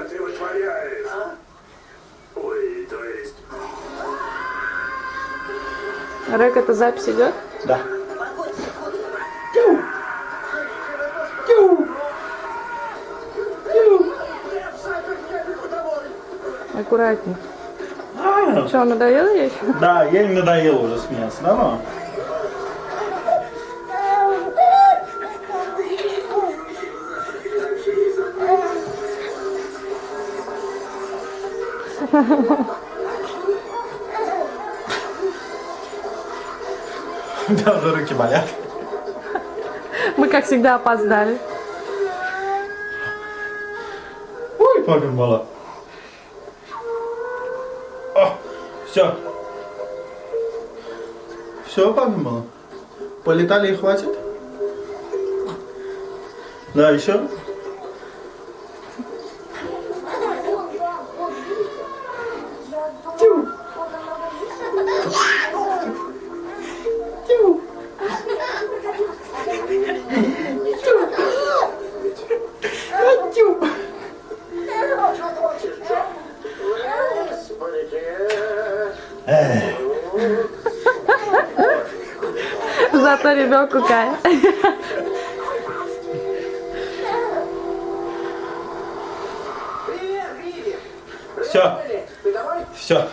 что ты вытворяешь? Ой, то есть... Рек, эта запись идет? Да. Тю. Тю. Тю. Аккуратней. А, Что, надоело ей еще? Да, ей надоело уже смеяться. Давай. У уже руки болят. Мы, как всегда, опоздали. Ой, папин мало. О, все. Все, папин мало. Полетали и хватит? Да, еще? Зато ребенку кайф. Все, Ты домой? все.